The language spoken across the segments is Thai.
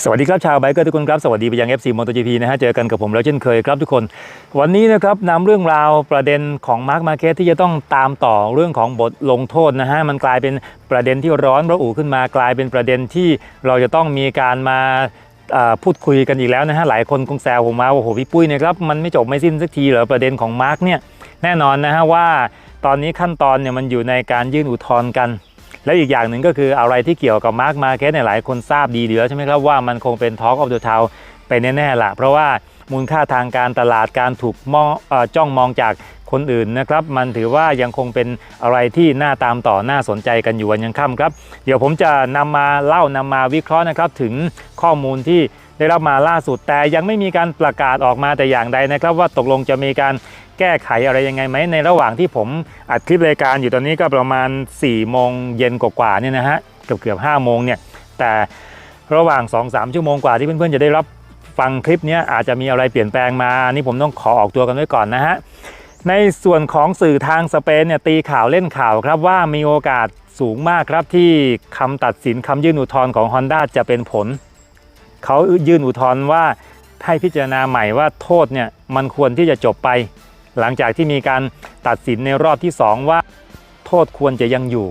สวัสดีครับชาวไบเกอร์ทุกคนครับ สวัสดีไปยัง FC MotoGP นะฮะ เจอกันกับผมแล้วเช่นเคยครับทุกคน วันนี้นะครับนำเรื่องราวประเด็นของมาร์คมาเคสที่จะต้องตามต่อเรื่องของบทลงโทษนะฮะ มันกลายเป็นประเด็นที่ร้อนระอุขึ้นมากลายเป็นประเด็นที่เราจะต้องมีการมาพูดคุยกันอีกแล้วนะฮะหลายคนคงแซวผมมาว่าโอ้โหพี่ปุ้ยเนี่ยครับมันไม่จบไม่สิ้นสักทีเหรอประเด็นของมาร์คเนี่ยแน่นอนนะฮะว่าตอนนี้ขั้นตอนเนี่ยมันอยู่ในการยื่นอุทธรณ์กัน แล้วอีกอย่างหนึ่งก็คืออะไรที่เกี่ยวกับมาร์คมาเก็ตเนี่ยหลายคนทราบดีอยู่แล้วใช่ไหมครับว่ามันคงเป็น Talk of the Town ไปแน่ๆละเพราะว่ามูลค่าทางการตลาดการถูกมองอจ้องมองจากคนอื่นนะครับมันถือว่ายังคงเป็นอะไรที่น่าตามต่อน่าสนใจกันอยู่วันยังค่ำครับ เดี๋ยวผมจะนำมาเล่านำมาวิเคราะห์นะครับถึงข้อมูลที่ได้รับมาล่าสุดแต่ยังไม่มีการประกาศออกมาแต่อย่างใดนะครับ ว่าตกลงจะมีการ แก้ไขอะไรยังไงไหมในระหว่างที่ผมอัดคลิปรายการอยู่ตอนนี้ก็ประมาณ4โมงเย็นกว่าๆเนี่ยนะฮะเกือบเกือบ5โมงเนี่ยแต่ระหว่าง 2-3 ชั่วโมงกว่าที่เพื่อนๆจะได้รับฟังคลิปนี้อาจจะมีอะไรเปลี่ยนแปลงมานี่ผมต้องขอออกตัวกันไว้ก่อนนะฮะในส่วนของสื่อทางสเปนเนี่ยตีข่าวเล่นข่าวครับว่ามีโอกาสสูงมากครับที่คำตัดสินคำยื่นอุทธรณ์ของ Honda จะเป็นผล เขายื่นอุทธรณ์ว่าให้พิจารณาใหม่ว่าโทษเนี่ยมันควรที่จะจบไป หลังจากที่มีการตัดสินในรอบที่ 2 ว่า โทษควรจะยังอยู่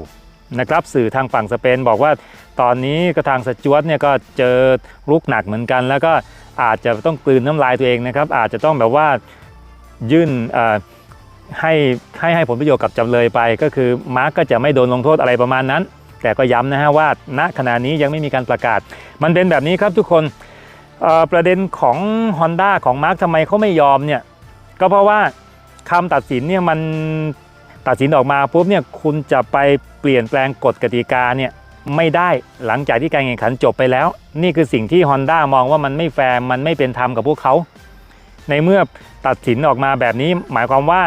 นะครับสื่อทางฝั่งสเปนบอกว่าตอนนี้กระทางสจวตเนี่ยก็เจอลุกหนักเหมือนกัน แล้วก็อาจจะต้องกลืนน้ำลายตัวเองนะครับ อาจจะต้องแบบว่ายื่นให้ให้ให้ผลประโยชน์กับจำเลยไป ก็คือมาร์กก็จะไม่โดนลงโทษอะไรประมาณนั้น แต่ก็ย้ำนะฮะว่าณขณะนี้ยังไม่มีการประกาศ มันเป็นแบบนี้ครับทุกคนประเด็นของ Honda ของมาร์กทำไมเขาไม่ยอมเนี่ยก็เพราะว่า คำตัดสินเนี่ยมันตัดสินออกมาปุ๊บเนี่ยคุณจะไปเปลี่ยนแปลงกฎกติกาเนี่ยไม่ได้หลังจากที่การแข่งขันจบไปแล้ว นี่คือสิ่งที่ Honda มองว่ามันไม่แฟร์มันไม่เป็นธรรมกับพวกเขา ในเมื่อตัดสินออกมาแบบนี้ หมายความว่า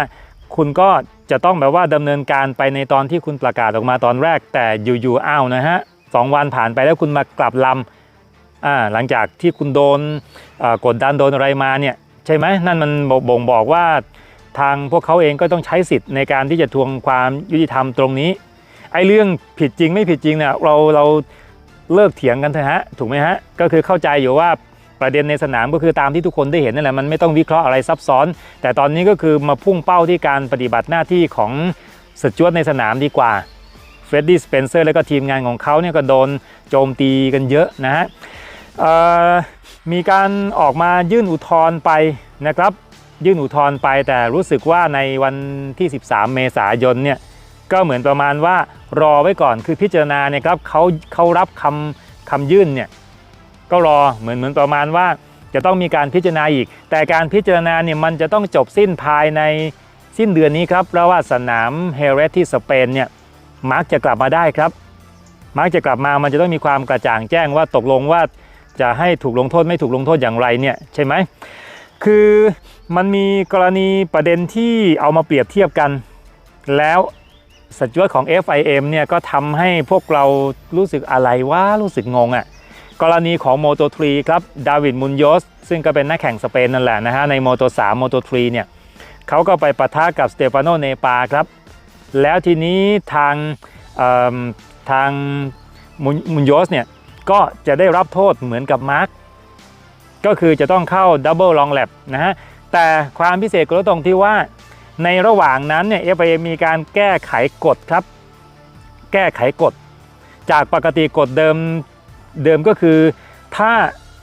คุณก็จะต้องแบบว่าดำเนินการไปในตอนที่คุณประกาศออกมาตอนแรก แต่อยู่ๆอ้าวนะฮะสองวันผ่านไปแล้วคุณมากลับลำอ่าหลังจากที่คุณโดนกดดันโดนอะไรมาเนี่ยใช่ไหมนั่นมันบ่งบอกว่า ทางพวกเขาเองก็ต้องใช้สิทธิ์ในการที่จะทวงความยุติธรรมตรงนี้ไอ้เรื่องผิดจริงไม่ผิดจริงเนี่ยเราเราเลิกเถียงกันเถอะฮะถูกไหมฮะก็คือเข้าใจอยู่ว่าประเด็นในสนามก็คือตามที่ทุกคนได้เห็นนั่นแหละมันไม่ต้องวิเคราะห์อะไรซับซ้อน แต่ตอนนี้ก็คือมาพุ่งเป้าที่การปฏิบัติหน้าที่ของสจวตในสนามดีกว่าเฟรดดี้สเปนเซอร์แล้วก็ทีมงานของเขาเนี่ยก็โดนโจมตีกันเยอะนะฮะมีการออกมายื่นอุทธรณ์ไปนะครับ ยื่นอุทธรณ์ไป แต่รู้สึกว่าในวันที่ 13 เมษายนเนี่ยก็เหมือนประมาณว่ารอไว้ก่อนคือพิจารณาเนี่ยครับเขาเขารับคำคำยื่นเนี่ยก็รอเหมือนเหมือนประมาณว่าจะต้องมีการพิจารณาอีก แต่การพิจารณาเนี่ยมันจะต้องจบสิ้นภายในสิ้นเดือนนี้ครับเพราะว่าสนามเฮเรสที่สเปนเนี่ยมาร์กจะกลับมาได้ครับมาร์กจะกลับมามันจะต้องมีความกระจ่างแจ้งว่าตกลงว่าจะให้ถูกลงโทษไม่ถูกลงโทษอย่างไรเนี่ยใช่ไหม คือมันมีกรณีประเด็นที่เอามาเปรียบเทียบกัน แล้วสจวตของ FIM เนี่ยก็ทำให้พวกเรารู้สึกอะไรว่ารู้สึกงงอะ่ะกรณีของ Moto 3ครับดาวิดมุนโยสซึ่งก็เป็นนักแข่งสเปนนั่นแหละนะฮะใน Moto 3 Moto 3เนี่ยเขาก็ไปปะทะกับสเตฟานโนเนปาครับ แล้วทีนี้ทางทางมุนโยสเนี่ยก็จะได้รับโทษเหมือนกับมาร์ก ก็คือจะต้องเข้าดับเบิลลองแลบนะฮะแต่ความพิเศษก็ตรงที่ว่า ในระหว่างนั้นเนี่ย FIA มีการแก้ไขกฎครับ แก้ไขกฎ จากปกติกฎเดิมเดิมก็คือ ถ้า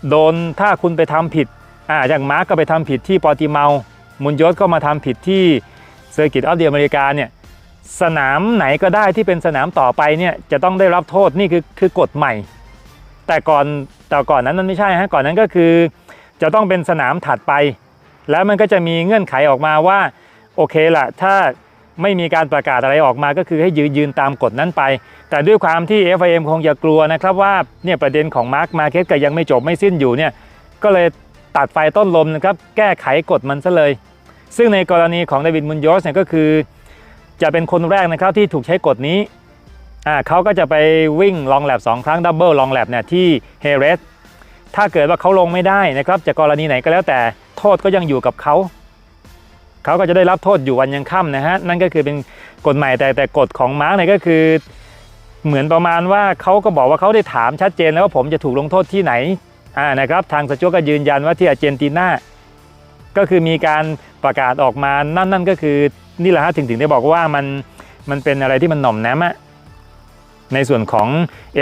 โดนถ้าคุณไปทำผิดอ่าอย่างมาร์กก็ไปทำผิดที่ปอร์ติเมา มุนยศก็มาทำผิดที่เซอร์กิตออฟเดียอเมริกาเนี่ยสนามไหนก็ได้ที่เป็นสนามต่อไปเนี่ยจะต้องได้รับโทษนี่คือคือกฎใหม่ แต่ก่อนแต่ก่อนนั้นมันไม่ใช่ฮะก่อนนั้นก็คือ จะต้องเป็นสนามถัดไป แล้วมันก็จะมีเงื่อนไขออกมาว่าโอเคละถ้าไม่มีการประกาศอะไรออกมาก็คือให้ยืนยืนตามกฎนั้นไป แต่ด้วยความที่ FIM คงจะกลัวนะครับว่าเนี่ยประเด็นของมาร์คมาเก็ตก็ยังไม่จบไม่สิ้นอยู่เนี่ยก็เลยตัดไฟต้นลมนะครับแก้ไขกฎมันซะเลย ซึ่งในกรณีของเดวิดมุนโยสเนี่ยก็คือ จะเป็นคนแรกนะครับที่ถูกใช้กฎนี้ อ่าเขาก็จะไปวิ่งลองแลบ2ครั้งดับเบิลลองแลบเนี่ยที่เฮเรสถ้าเกิดว่าเขาลงไม่ได้นะครับจากกรณีไหนก็แล้วแต่โทษก็ยังอยู่กับเขาเขาก็จะได้รับโทษอยู่วันยังค่ำนะฮะนั่นก็คือเป็นกฎใหม่แต่แต่กฎของมาร์กเนี่ยก็คือเหมือนประมาณว่าเขาก็บอกว่าเขาได้ถามชัดเจนแล้วว่าผมจะถูกลงโทษที่ไหนอ่านะครับทางสจวก็ยืนยันว่าที่อาร์เจนตินาก็คือมีการประกาศออกมานั่นนั่นก็คือนี่แหละฮะถึงถึงได้บอกว่ามันมันเป็นอะไรที่มันหน่อมแนมอะ ในส่วนของ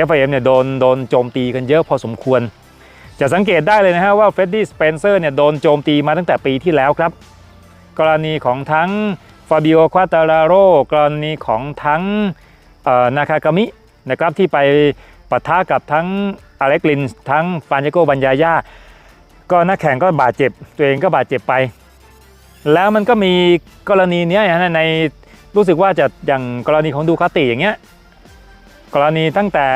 FIM เนี่ยโดนโดนโจมตีกันเยอะพอสมควร จะสังเกตได้เลยนะฮะว่าเฟรดดี้สเปนเซอร์เนี่ยโดนโจมตีมาตั้งแต่ปีที่แล้วครับ กรณีของทั้งฟาบิโอ ควาตาลาโรกรณีของทั้งนาคากามินะครับที่ไปปะทะกับทั้งอเล็กลินทั้งฟานเจโกบัญญาย่าก็นักแข่งก็บาดเจ็บ ตัวเองก็บาดเจ็บไป แล้วมันก็มีกรณีเนี้ยนะในรู้สึกว่าจะอย่างกรณีของดูคาติอย่างเงี้ย กรณีตั้งแต่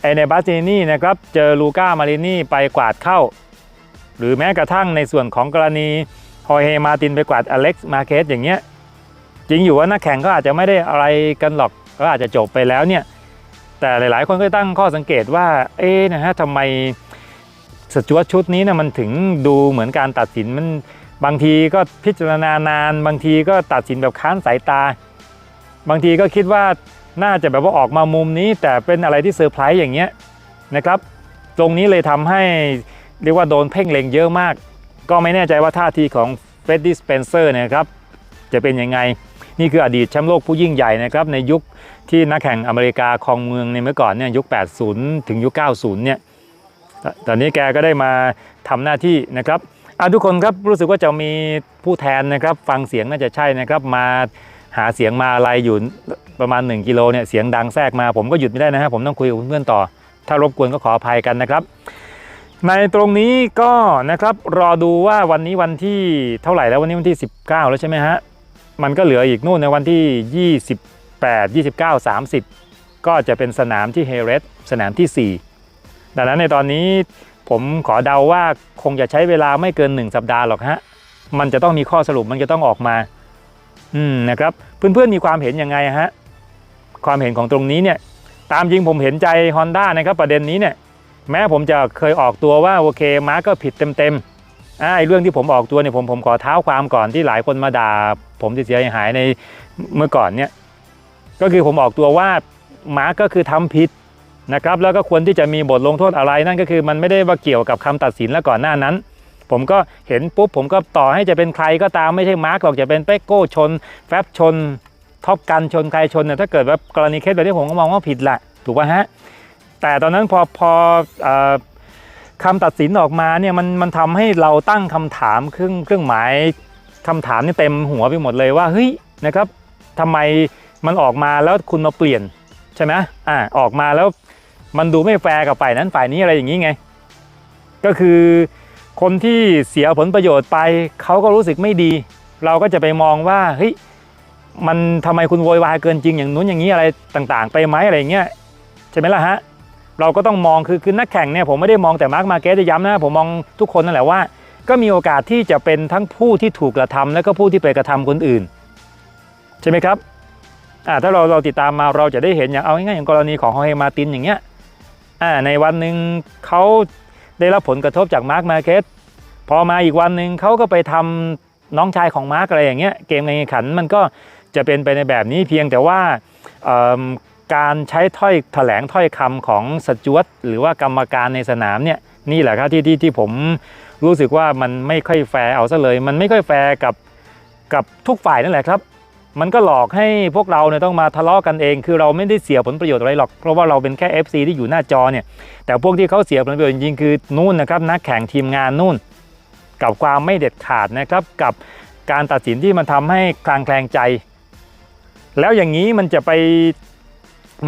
ไอในบาสตินี่นะครับเจอลูก้ามารินี่ไปกวาดเข้า หรือแม้กระทั่งในส่วนของกรณีฮอร์เฮมาตินไปกวาดอเล็กซ์มาเคสอย่างเงี้ยจริงอยู่ว่านักแข่งก็อาจจะไม่ได้อะไรกันหรอกก็อาจจะจบไปแล้วเนี่ยแต่หลายๆ คนก็ตั้งข้อสังเกตว่าเอ๊นะฮะทำไมสจวตชุดนี้นะมันถึงดูเหมือนการตัดสินมันบางทีก็พิจารณานาน บางทีก็ตัดสินแบบค้านสายตา บางทีก็คิดว่า น่าจะแบบว่าออกมามุมนี้ แต่เป็นอะไรที่เซอร์ไพรส์อย่างเงี้ยนะครับ ตรงนี้เลยทำให้เรียกว่าโดนเพ่งเล็งเยอะมาก ก็ไม่แน่ใจว่าท่าทีของเฟรดดี้สเปนเซอร์นะครับจะเป็นยังไง นี่คืออดีตแชมป์โลกผู้ยิ่งใหญ่นะครับในยุคที่นักแข่งอเมริกาครองเมืองในเมื่อก่อนเนี่ยยุค 80 ถึงยุค 90 เนี่ยตอนนี้แกก็ได้มาทำหน้าที่นะครับทุกคนครับรู้สึกว่าจะมีผู้แทนนะครับ ฟังเสียงน่าจะใช่นะครับ มาหาเสียงมาอะไรอยู่ ประมาณ 1 กิโลเนี่ยเสียงดังแทรกมาผมก็หยุดไม่ได้นะครับผมต้องคุยกับเพื่อนๆต่อ ถ้ารบกวนก็ขออภัยกันนะครับ ในตรงนี้ก็นะครับรอดูว่าวันนี้วันที่เท่าไหร่แล้ววันนี้วันที่ 19 แล้วใช่ไหมฮะมันก็เหลืออีกนู่นในวันที่ 28 29 30 ก็จะเป็นสนามที่เฮเรสสนามที่ 4 ดังนั้นในตอนนี้ผมขอเดาว่าคงจะใช้เวลาไม่เกิน 1 สัปดาห์หรอกฮะมันจะต้องมีข้อสรุปมันจะต้องออกมาอืมนะครับเพื่อนๆมีความเห็นยังไงฮะ ความเห็นของตรงนี้เนี่ยตามจริงผมเห็นใจ Honda นะครับประเด็นนี้เนี่ยแม้ผมจะเคยออกตัวว่าโอเคมาร์กก็ผิดเต็มๆไอ้เรื่องที่ผมออกตัวเนี่ยผมผมขอเท้าความก่อนที่หลายคนมาด่า ผมเสียหายในเมื่อก่อนเนี่ยก็คือผมออกตัวว่ามาร์กก็คือทำผิดนะครับแล้วก็ควรที่จะมีบทลงโทษอะไรนั่นก็คือมันไม่ได้ว่าเกี่ยวกับคำตัดสินแล้วก่อนหน้านั้น ผมก็เห็นปุ๊บผมก็ต่อให้จะเป็นใครก็ตามไม่ใช่มาร์กหรอกจะเป็นเป๊กโก้ชน แฟบชน ท็อปกันชนใครชนเนี่ยถ้าเกิดว่ากรณีเคสแบบนี้ผมก็มองว่าผิดแหละถูกป่ะฮะแต่ตอนนั้นพอพออคำตัดสินออกมาเนี่ยมันมันทำให้เราตั้งคำถามเครื่องเครื่องหมายคำถามนี่เต็มหัวไปหมดเลยว่าเฮ้ยนะครับทำไมมันออกมาแล้วคุณมาเปลี่ยนใช่ไหมอ่าออกมาแล้วมันดูไม่แฟร์กับฝ่ายนั้นฝ่ายนี้อะไรอย่างนี้ไง ก็คือคนที่เสียผลประโยชน์ไปเขาก็รู้สึกไม่ดี เราก็จะไปมองว่าเฮ้ย มันทำไมคุณโวยวายเกินจริงอย่างนู้นอย่างนี้อะไรต่างๆ ไปไหมอะไรเงี้ยใช่ไหมล่ะฮะเราก็ต้องมองคือคือนักแข่งเนี่ยผมไม่ได้มองแต่มาร์กมาเก็ตจะย้ำนะผมมองทุกคนนั่นแหละว่า ก็มีโอกาสที่จะเป็นทั้งผู้ที่ถูกกระทำและก็ผู้ที่ไปกระทำคนอื่น ใช่ไหมครับอ่าถ้าเราเราติดตามมาเราจะได้เห็นอย่างเอาง่ายๆอย่างกรณีของฮอเฮมาตินอย่างเงี้ยอ่าในวันหนึ่งเขาได้รับผลกระทบจากมาร์กมาเก็ตพอมาอีกวันหนึ่งเขาก็ไปทำน้องชายของมาร์กอะไรอย่างเงี้ยเกมในแข่งขันมันก็ จะเป็นไปในแบบนี้เพียงแต่ว่าการใช้ถ้อยแถลงถ้อยคำของสจวตหรือว่ากรรมการในสนามเนี่ยนี่แหละครับที่ที่ที่ผมรู้สึกว่ามันไม่ค่อยแฟร์เอาซะเลย มันไม่ค่อยแฟร์กับกับทุกฝ่ายนั่นแหละครับ มันก็หลอกให้พวกเราเนี่ยต้องมาทะเลาะกันเอง คือเราไม่ได้เสียผลประโยชน์อะไรหรอก เพราะว่าเราเป็นแค่ FC ที่อยู่หน้าจอเนี่ยแต่พวกที่เขาเสียผลประโยชน์จริงๆคือนู่นนะครับนักแข่งทีมงานนู่น กับความไม่เด็ดขาดนะครับกับการตัดสินที่มันทำให้คลางแคลงใจ แล้วอย่างนี้มันจะไป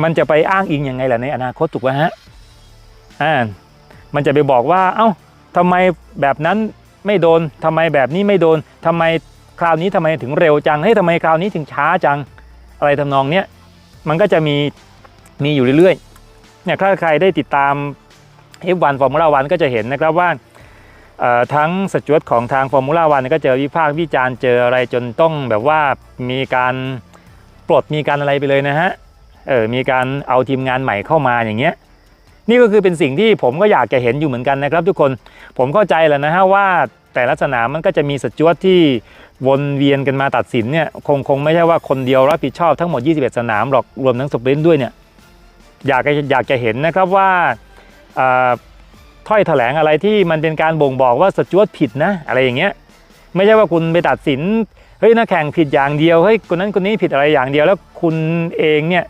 มันจะไปอ้างอิงยังไงล่ะในอนาคตถูกไหมฮะอ่ามันจะไปบอกว่า เอ้าทำไมแบบนั้นไม่โดนทำไมแบบนี้ไม่โดนทำไมคราวนี้ทำไมถึงเร็วจังเฮ้ยทำไมคราวนี้ถึงช้าจังอะไรทำนองเนี้ยมันก็จะมีมีอยู่เรื่อยๆเนี่ยถ้าใครได้ติดตาม F1 Formula 1ก็จะเห็นนะครับว่าทั้งสจวตของทาง Formula 1ก็เจอวิพากษ์วิจารณ์เจออะไรจนต้องแบบว่ามีการ ปลดมีการอะไรไปเลยนะฮะเออมีการเอาทีมงานใหม่เข้ามาอย่างเงี้ยนี่ก็คือเป็นสิ่งที่ผมก็อยากจะเห็นอยู่เหมือนกันนะครับ ทุกคนผมเข้าใจแหละนะฮะว่าแต่ละสนามมันก็จะมีสจวตที่วนเวียนกันมาตัดสินเนี่ยคงคงไม่ใช่ว่าคนเดียวรับผิดชอบทั้งหมด 21 สนามหรอกรวมทั้งสปรินต์ด้วยเนี่ยอยากอยากจะเห็นนะครับว่าอ่าถ้อยแถลงอะไรที่มันเป็นการบ่งบอกว่าสจวตผิดนะอะไรอย่างเงี้ยไม่ใช่ว่าคุณไปตัดสิน เฮ้ยนักแข่งผิดอย่างเดียวเฮ้ยคนนั้นคนนี้ผิดอะไรอย่างเดียว แล้วคุณเองเนี่ย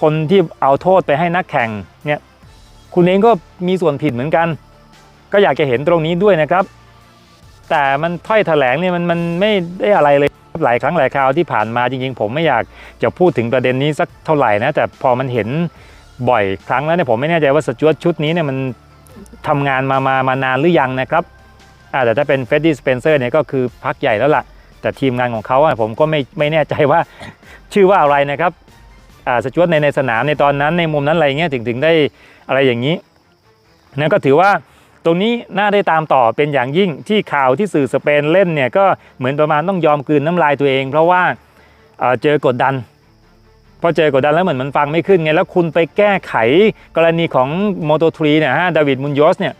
คนที่เอาโทษไปให้นักแข่งเนี่ยคุณเองก็มีส่วนผิดเหมือนกัน ก็อยากจะเห็นตรงนี้ด้วยนะครับ แต่มันถ้อยแถลงเนี่ยมันมันไม่ได้อะไรเลยหลายครั้งหลายคราวที่ผ่านมาจริงๆ ผมไม่อยากจะพูดถึงประเด็นนี้สักเท่าไหร่นะแต่พอมันเห็นบ่อยครั้งแล้วเนี่ยผมไม่แน่ใจว่าสจวตชุดนี้เนี่ยมันทำงานมามามานานหรือยังนะครับอ่าแต่ถ้าเป็นเฟดดี้สเปนเซอร์เนี่ยก็คือพักใหญ่แล้วล่ะ แต่ทีมงานของเขาผมก็ไม่ไม่แน่ใจว่าชื่อว่าอะไรนะครับสจวตในในสนามในตอนนั้นในมุมนั้นอะไรเงี้ยถึงถึงได้อะไรอย่างนี้นั่นก็ถือว่าตรงนี้น่าได้ตามต่อเป็นอย่างยิ่งที่ข่าวที่สื่อสเปนเล่นเนี่ยก็เหมือนประมาณต้องยอมกลืนน้ำลายตัวเอง เพราะว่าเจอกดดันพอเจอกดดันแล้วเหมือนมันฟังไม่ขึ้นไงแล้วคุณไปแก้ไขกรณีของ Moto3 เนี่ยฮะดาวิดมุนโยสเนี่ย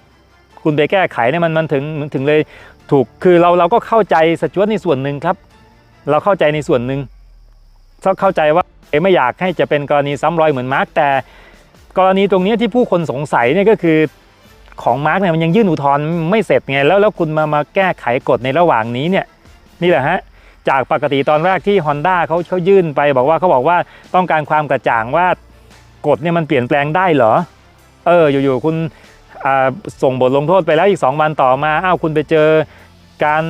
คุณไปแก้ไขเนี่ยมันมันถึงมันถึงเลย ถูกคือเราเราก็เข้าใจสจวตในส่วนหนึ่งครับ เราเข้าใจในส่วนหนึ่งเข้าใจว่าเอไม่อยากให้จะเป็นกรณีซ้ำรอยเหมือนมาร์กแต่กรณีตรงนี้ที่ผู้คนสงสัยเนี่ยก็คือของมาร์กเนี่ยมันยังยื่นอุทธรณ์ไม่เสร็จไงแล้วแล้วคุณมามาแก้ไขกฎในระหว่างนี้เนี่ยนี่แหละฮะจากปกติตอนแรกที่ Honda เขาเขายื่นไปบอกว่าเขาบอกว่าต้องการความกระจ่างว่ากฎเนี่ยมันเปลี่ยนแปลงได้เหรอ เอออยู่ๆคุณ ส่งบทลงโทษไปแล้วอีก 2 วันต่อมาอ้าวคุณไปเจอ การ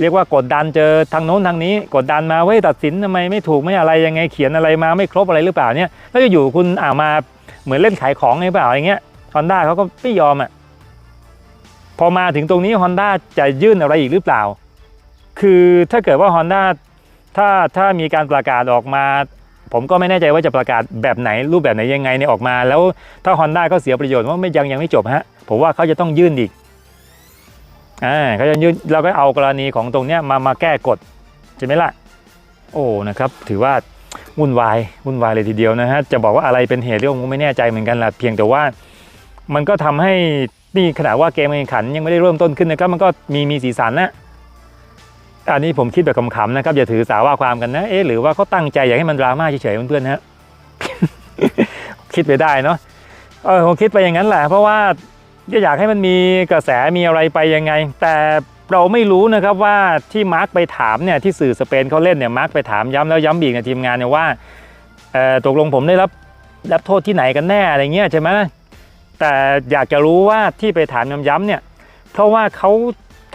เรียกว่ากดดันเจอทางโน้นทางนี้ กดดันมาเว้ยตัดสินทำไมไม่ถูกไม่อะไรยังไงเขียนอะไรมาไม่ครบอะไรหรือเปล่าเนี่ยแล้วอยู่คุณอ่ามาเหมือนเล่นขายของหรือเปล่าอย่างเงี้ย Honda เขาก็ไม่ยอมอะพอมาถึงตรงนี้ Honda จะยื่นอะไรอีกหรือเปล่า คือถ้าเกิดว่า Honda ถ้าถ้ามีการประกาศออกมา ผมก็ไม่แน่ใจว่าจะประกาศแบบไหนรูปแบบไหนยังไงเนี่ยออกมา แล้วถ้า Honda ก็เสียประโยชน์ว่าไม่ยังยังไม่จบฮะผมว่าเขาจะต้องยื่นอีกอ่าเขาจะยื่นเราก็เอากรณีของตรงเนี้ยมามาแก้กฎใช่ไหมล่ะโอ้นะครับ ถือว่าวุ่นวายวุ่นวายเลยทีเดียวนะฮะจะบอกว่าอะไรเป็นเหตุเรื่องผมไม่แน่ใจเหมือนกันละเพียงแต่ว่ามันก็ทำให้นี่ขนาดว่าเกมแข่งขันยังไม่ได้เริ่มต้นขึ้นนะครับมันก็มีมีสีสันนะ อันนี้ผมคิดแบบขำๆนะครับอย่าถือสาว่าความกันนะเอ๊ะหรือว่าเขาตั้งใจอยากให้มันดราม่าเฉยๆเพื่อนๆนะฮะคิดไปได้เนาะเออผมคิดไปอย่างนั้นแหละ เพราะว่าก็อยากให้มันมีกระแสมีอะไรไปยังไง แต่เราไม่รู้นะครับว่าที่มาร์กไปถามเนี่ยที่สื่อสเปนเขาเล่นเนี่ยมาร์กไปถามย้ำแล้วย้ำอีกในทีมงานเนี่ยว่าเออตกลงผมได้รับรับโทษที่ไหนกันแน่อะไรเงี้ยใช่ไหมแต่อยากจะรู้ว่าที่ไปถามย้ำๆเนี่ยเพราะว่าเขา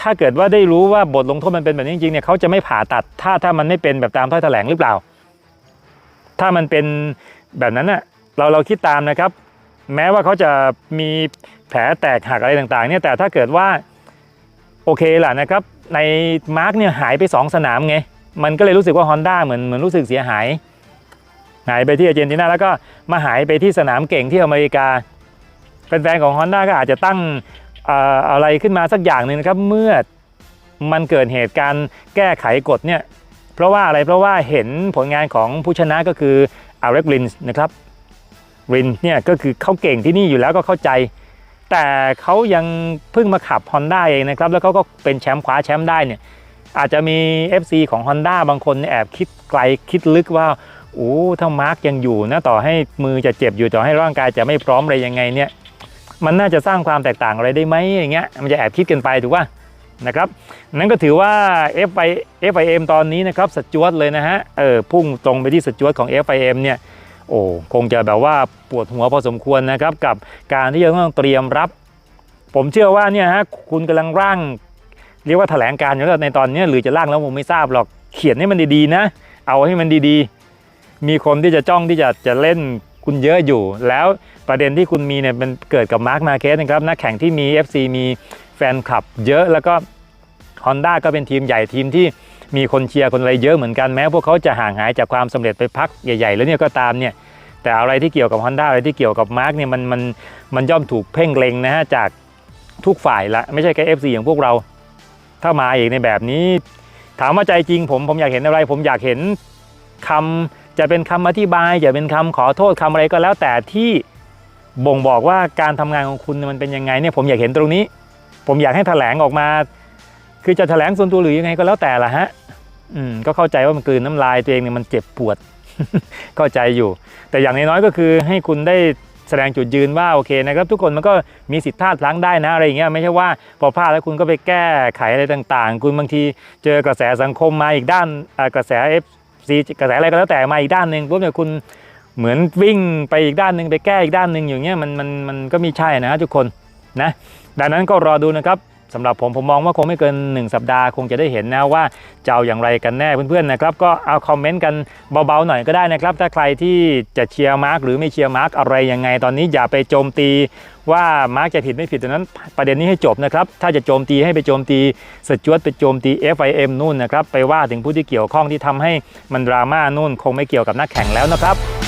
ถ้าเกิดว่าได้รู้ว่าบทลงโทษมันเป็นแบบนี้จริงๆเนี่ยเขาจะไม่ผ่าตัดถ้าถ้ามันไม่เป็นแบบตามถ้อยแถลงหรือเปล่า ถ้ามันเป็นแบบนั้นน่ะเราเราคิดตามนะครับ แม้ว่าเขาจะมีแผลแตกหักอะไรต่างๆเนี่ยแต่ถ้าเกิดว่าโอเคล่ะนะครับ ในมาร์กเนี่ยหายไป 2 สนามไง มันก็เลยรู้สึกว่า Honda เหมือนเหมือนรู้สึกเสียหาย หายไปที่อาร์เจนตินาแล้วก็มาหายไปที่สนามเก่งที่อเมริกาแฟนๆของ Honda ก็อาจจะตั้ง อะไรขึ้นมาสักอย่างหนึ่งนะครับเมื่อมันเกิดเหตุการณ์แก้ไขกฎเนี่ยเพราะว่าอะไรเพราะว่าเห็นผลงานของผู้ชนะก็คืออาร์เรกลินส์นะครับรินเนี่ยก็คือเขาเก่งที่นี่อยู่แล้วก็เข้าใจ แต่เขายังเพิ่งมาขับ Honda เองนะครับแล้วเขาก็เป็นแชมป์คว้าแชมป์ได้เนี่ยอาจจะมี FC ของ Honda บางคนแอบคิดไกลคิดลึกว่าโอ้ถ้ามาร์กยังอยู่นะต่อให้มือจะเจ็บอยู่ต่อให้ร่างกายจะไม่พร้อมอะไรยังไงเนี่ย มันน่าจะสร้างความแตกต่างอะไรได้ไหมอย่างเงี้ยมันจะแอบคิดกันไปถูกป่ะนะครับนั่นก็ถือว่า FI FIM ตอนนี้นะครับสจวตเลยนะฮะเออพุ่งตรงไปที่สจวตของ FIM เนี่ยโอ้คงจะแบบว่าปวดหัวพอสมควรนะครับกับการที่จะต้องเตรียมรับ ผมเชื่อว่าเนี่ยฮะคุณกำลังร่าง เรียกว่าแถลงการอยู่แล้วในตอนนี้หรือจะร่างแล้วผมไม่ทราบหรอกเขียนให้มันดีๆนะ เอาให้มันดีๆ มีคนที่จะจ้องที่จะจะเล่น คุณเยอะอยู่ แล้วประเด็นที่คุณมีเนี่ยมันเกิดกับมาร์คมาเคสนะครับนักแข่งที่มี FC มีแฟนคลับเยอะแล้วก็ Honda ก็เป็นทีมใหญ่ทีมที่มีคนเชียร์คนอะไรเยอะเหมือนกันแม้พวกเขาจะห่างหายจากความสำเร็จไปพักใหญ่ๆ แล้วเนี่ยก็ตามเนี่ยแต่อะไรที่เกี่ยวกับ Honda อะไรที่เกี่ยวกับมาร์กเนี่ยมันมันมันย่อมถูกเพ่งเล็งนะฮะจากทุกฝ่ายละไม่ใช่แค่ FC อย่างพวกเรา ถ้ามาอีกในแบบนี้ ถามว่าใจจริงผมผมอยากเห็นอะไร ผมอยากเห็นคำ จะเป็นคำอธิบายจะเป็นคำขอโทษคำอะไรก็แล้วแต่ที่บ่งบอกว่าการทำงานของคุณมันเป็นยังไงเนี่ยผมอยากเห็นตรงนี้ ผมอยากให้แถลงออกมา คือจะแถลงส่วนตัวหรือยังไงก็แล้วแต่ละฮะอืมก็เข้าใจว่ามันกลืนน้ำลายตัวเองเนี่ยมันเจ็บปวด เข้าใจอยู่ แต่อย่างน้อยก็คือให้คุณได้แสดงจุดยืนว่าโอเคนะครับทุกคนมันก็มีสิทธิ์พลาดพลั้งได้นะอะไรอย่างเงี้ยไม่ใช่ว่าพอพลาดแล้วคุณก็ไปแก้ไขอะไรต่างๆ คุณบางทีเจอกระแสสังคมมาอีกด้านกระแส FC กระแสอะไรก็แล้วแต่มาอีกด้านหนึ่งปุ๊บเนี่ยคุณเหมือนวิ่งไปอีกด้านหนึ่งไปแก้อีกด้านหนึ่งอย่างเงี้ยมันมันมันก็มีใช่นะทุกคนนะดังนั้นก็รอดูนะครับ สำหรับผมผมมองว่าคงไม่เกิน 1 สัปดาห์คงจะได้เห็นนะว่าจะเอาอย่างไรกันแน่เพื่อนๆนะครับก็เอาคอมเมนต์กันเบาๆหน่อยก็ได้นะครับถ้าใครที่จะเชียร์มาร์กหรือไม่เชียร์มาร์กอะไรยังไงตอนนี้อย่าไปโจมตีว่ามาร์กจะผิดไม่ผิดตรงนั้นประเด็นนี้ให้จบนะครับถ้าจะโจมตีให้ไปโจมตีสจวตไปโจมตี FIM นู่นนะครับไปว่าถึงผู้ที่เกี่ยวข้องที่ทำให้มันดราม่านู่นคงไม่เกี่ยวกับนักแข่งแล้วนะครับ